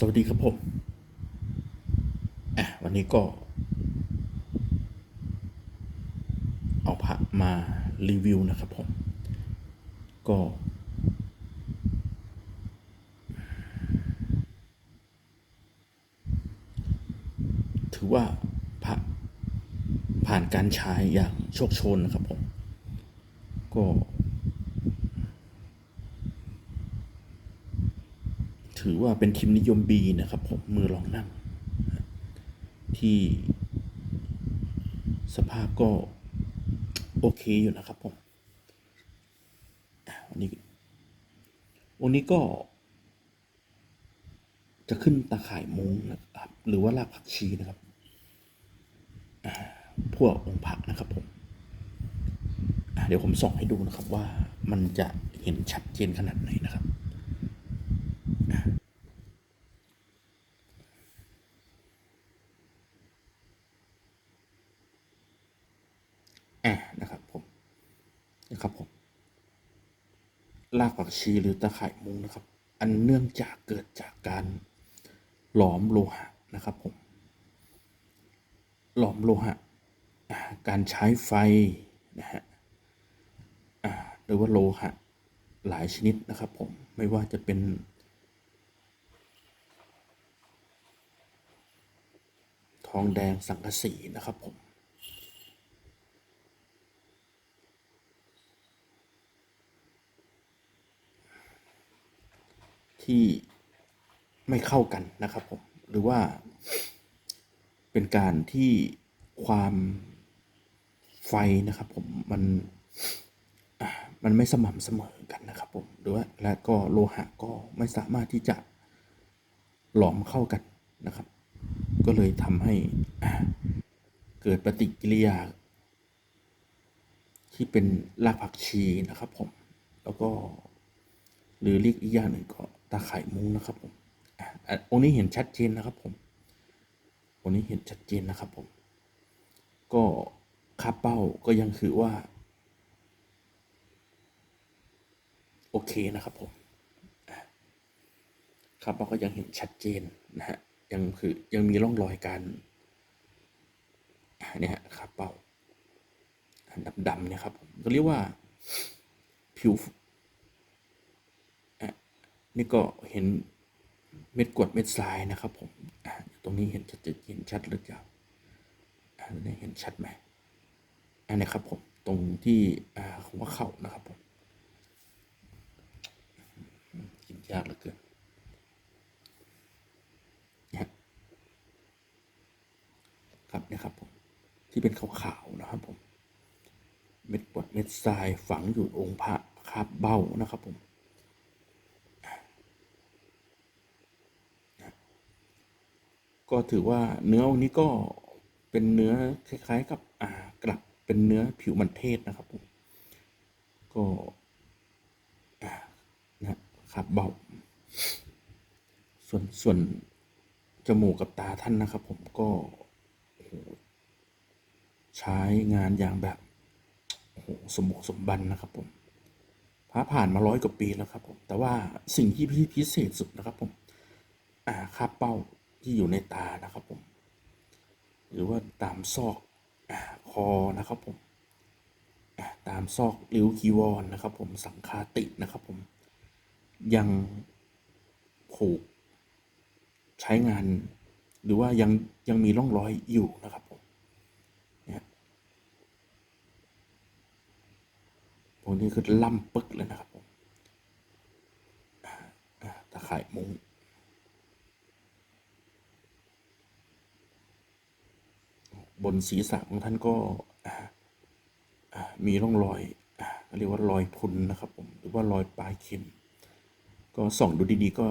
สวัสดีครับผมอะวันนี้ก็ เอาพระมารีวิวนะครับผม ก็ ถือว่าพระผ่านการใช้อย่างโชคชนนะครับผม ก็ ถือว่าเป็นทีมนิยมบีนะครับผมมือรองนั่ง ที่สภาพก็โอเคอยู่นะครับผมวันนี้วันนี้ก็ จะขึ้นตาข่ายมุ้งนะครับ หรือว่ารากผักชีนะครับพวกองค์ผักนะครับผมเดี๋ยวผมส่องให้ดูนะครับว่ามันจะเห็นชัดเจนขนาดไหนนะครับ อะนะครับผมนะครับผม รากผักชีหรือตะไคร่มุงนะครับ อันเนื่องจากเกิดจากการหลอมโลหะนะครับผม หลอมโลหะ การใช้ไฟนะฮะหรือว่าโลหะหลายชนิดนะครับผม ไม่ว่าจะเป็นทองแดงสังกะสีนะครับผม ที่ไม่เข้ากันนะครับผมหรือว่าเป็นการที่ความไฟนะครับผมมันมันไม่สม่ำเสมอกันนะครับผมหรือว่าและก็โลหะก็ไม่สามารถที่จะหลอมเข้ากันนะครับ ก็เลยทำให้เกิดปฏิกิริยา ที่เป็นรากผักชีนะครับผมแล้วก็หรือเรียกอีกอย่างหนึ่งก็าไข่มุ้งนะครับผมอะอะองค์นี้เห็นชัดเจนนะครับผมองค์นี้เห็นชัดเจนนะครับผม ก็ค่าเป้าก็ยังคือว่า โอเคนะครับผมค่าเป้าก็ยังเห็นชัดเจนนะฮะ ยังคือยังมีร่องรอยการเนี่ยค่าเป้าดำๆเนี่ยครับผมก็เรียกว่าผิว นี่ก็เห็นเม็ดกรวดเม็ดทรายนะครับผมตรงนี้เห็นชัดเห็นชัดหรือเปล่าอ่านี่เห็นชัดไหมอันนี้ครับผมตรงที่อ่าหัวเข่านะครับผมกินยากเหลือเกินครับนี่ครับผมที่เป็นขาวๆนะครับผมเม็ดกรวดเม็ดทรายฝังอยู่องค์พระคาบเบ้านะครับผม ก็ถือว่าเนื้อวันนี้ก็เป็นเนื้อคล้าย ๆ กับอ่ากลับเป็นเนื้อผิวมันเทศนะครับผมก็นะครับเบาส่วนส่วนจมูกกับตาท่านนะครับ ผมก็ใช้งานอย่างแบบโอ้โหสมบุกสมบันนะครับผมพระผ่านมาร้อยกว่าปีแล้วครับผม แต่ว่าสิ่งที่พิเศษสุดนะครับผม อ่าคาบเป้า ที่อยู่ในตานะครับผม หรือว่าตามซอกอคอนะครับผมตามซอกริ้วคีวรนะครับ ผมสังคาตินะครับผมยังผูกใช้งาน หรือว่ายังยังมีร่องรอยอยู่นะครับผมเนี่ยพวกนี้คือล่ำปึกเลยนะครับผมตะข่ายมุง บนศีรษะของท่านก็มีร่องรอยอเรียกว่ารอยพุนนะครับผมหรือว่ารอยปลายเข็ม ก็ส่องดูดีๆ ก็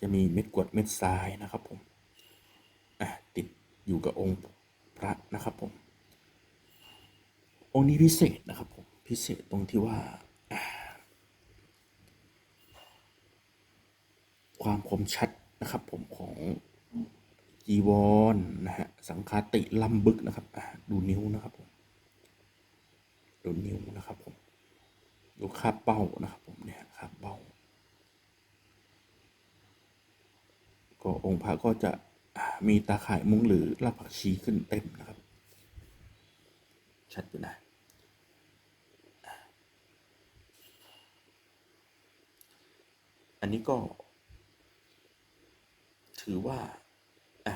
จะมีเม็ดกวดเม็ดทรายนะครับผมติดอยู่กับองค์พระนะครับผมองค์นี้พิเศษนะครับผมพิเศษตรงที่ว่าความคมชัดนะครับผมของ จีวรนะฮะสังคาติลำบึกนะครับดูนิ้วนะครับผมดูนิ้วนะครับผมดูคาบเป้านะครับผมเนี่ยคาบเป้าก็องค์พระก็จะมีตาข่ายมุ้งหรือรากผักชีขึ้นเต็มนะครับ ชัดอยู่นะอันนี้ก็ ถือว่าอะ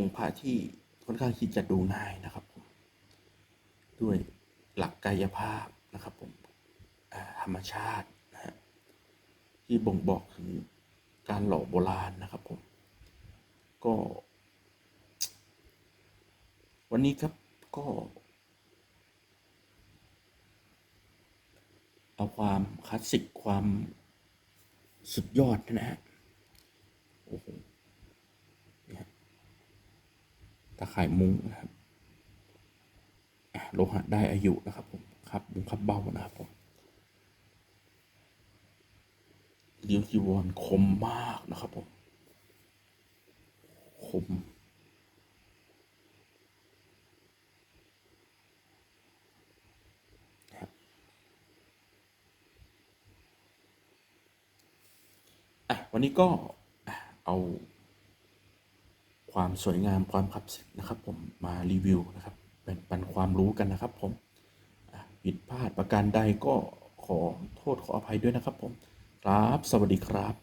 องค์พระที่ค่อนข้างที่จะดูง่ายนะครับผมด้วยหลักกายภาพนะครับผมธรรมชาตินะฮะที่บ่งบอกถึงการหล่อโบราณนะครับผมก็ วันนี้ครับก็เอาความคลาสสิกความสุดยอดนะฮะโอ้โหเนี่ยฮะ ตะข่ายมุ้งนะครับโลหะได้อายุนะครับผมครับมุ้งครับเบ้านะครับผมเลี้ยวจีวรคมมากนะครับผมคมวันนี้ก็เอา ความสวยงามความคลาสสิกนะครับ ผมมารีวิวนะครับเป็นปันความรู้กันนะครับ ผมผิดพลาดประการใดก็ขอโทษขออภัยด้วยนะครับ ผม ครับ สวัสดีครับ